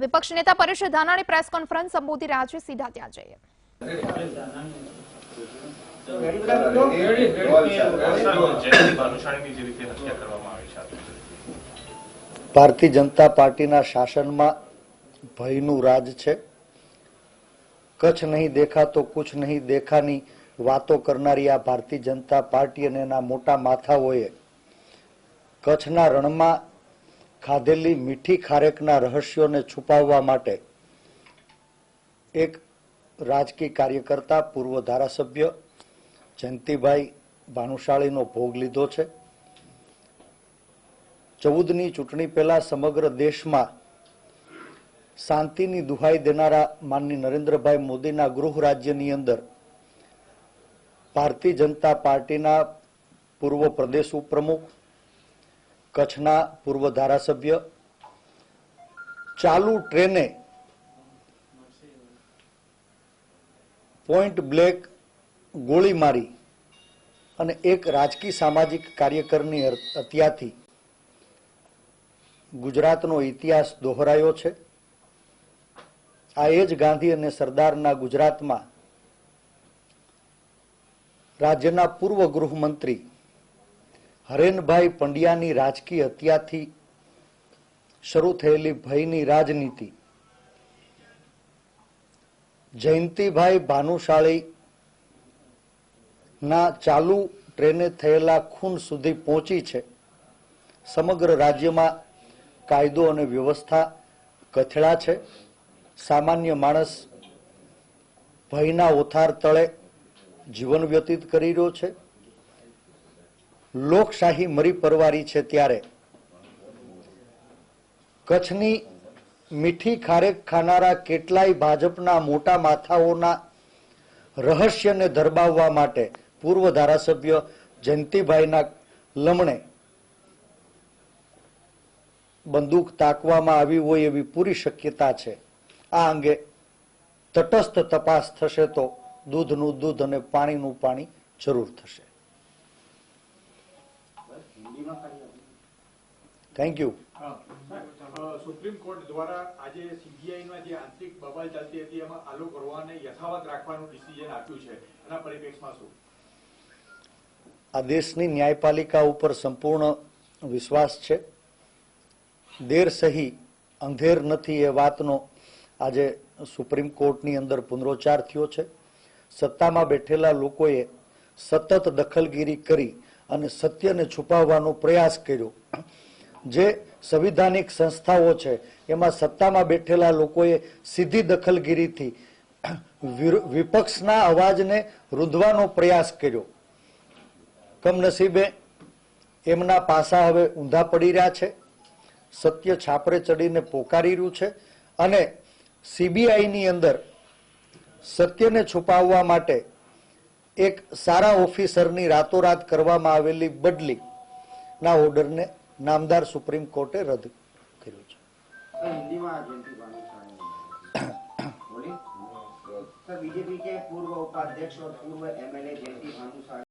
વિપક્ષ નેતા Paresh Dhanani press conference સંબોધી રહ્યા છે સીધા ત્યાં જઈએ. ભારતીય જનતા પાર્ટીના શાસનમાં ભયનું રાજ છે. કચ્છ નહીં દેખા તો કુછ નહીં દેખાની વાતો કરનારી આ ભારતીય જનતા પાર્ટી અને એના મોટા માથાઓએ કચ્છના રણમાં ખાધેલી મીઠી ખારેકના રહસ્યોને છુપાવવા માટે એક રાજકીય કાર્યકર્તા, પૂર્વ ધારાસભ્ય જયંતિભાઈ ભાનુશાળીનો ભોગ લીધો છે. ચૌદની ચૂંટણી પહેલા સમગ્ર દેશમાં શાંતિની દુહાઈ દેનારા માનની નરેન્દ્રભાઈ મોદીના ગૃહ રાજ્યની અંદર ભારતીય જનતા પાર્ટીના પૂર્વ પ્રદેશ ઉપપ્રમુખ કચ્છના પૂર્વ ધારાસભ્ય, ચાલુ ટ્રેને પોઈન્ટ બ્લેક ગોળી મારી અને એક રાજકીય સામાજિક કાર્યકરની હત્યાથી ગુજરાતનો ઇતિહાસ દોહરાયો છે. આ એ જ ગાંધી અને સરદારના ગુજરાતમાં રાજ્યના પૂર્વ ગૃહમંત્રી હરેનભાઈ પંડ્યાની રાજકીય હત્યાથી શરૂ થયેલી ભયની રાજનીતિ. જયંતિભાઈ ભાનુશાળી ના ચાલુ ટ્રેને થયેલા ખૂન સુધી પહોંચી છે. સમગ્ર રાજ્યમાં કાયદો અને વ્યવસ્થા કથળા છે. સામાન્ય માણસ ભયના ઓથાર તળે જીવન વ્યતીત કરી રહ્યો છે. લોકશાહી મરી પરવારી છે ત્યારે. કચ્છની મીઠી ખારેક ખાનારા કેટલાય ભાજપના મોટા માથાઓના રહસ્યને ધરબાવવા માટે પૂર્વ ધારાસભ્ય જયંતિભાઈના લમણે બંદૂક તાકવામાં આવી હોય એવી પૂરી શક્યતા છે. આ અંગે તટસ્થ તપાસ થશે તો દૂધનું દૂધ અને પાણીનું પાણી જરૂર થશે. થેન્ક યુ સુપ્રીમ કોર્ટ દ્વારા આજે સીબીઆઈમાં જે આંતરિક બબાલ ચાલતી હતી એમાં આલોક કરવાને યથાવત રાખવાનું ડિસિઝન આપ્યું છે. એના પરિપ્રેક્ષમાં શું? આ દેશની ન્યાયપાલિકા ઉપર સંપૂર્ણ વિશ્વાસ છે. દેર સહી અંધેર નથી એ વાતનો આજે સુપ્રીમ કોર્ટની અંદર પુનરોચ્ચાર થયો છે. સત્તામાં બેઠેલા લોકોએ સતત દખલગીરી કરી અને સત્યને છુપાવવાનો પ્રયાસ કર્યો. જે સંવિધાનિક સંસ્થાઓ છે, એમાં સત્તામાં બેઠેલા લોકોએ સીધી દખલગીરીથી વિપક્ષના અવાજને રૂંધવાનો પ્રયાસ કર્યો. કમનસીબે એમના પાસા હવે ઊંધા પડી રહ્યા છે. સત્ય છાપરે ચડીને પોકારી રહ્યું છે અને સીબીઆઈની અંદર સત્યને છુપાવવા માટે એક સારા ઓફિસરની રાતોરાત કરવામાં આવેલી બદલી ના ઓર્ડરને નામદાર સુપ્રીમ કોર્ટે રદ કર્યો છે. બીજેપી કે પૂર્વ ઉપાધ્યક્ષ, પૂર્વ એમએલએ જયંતિ ભાનુશાળી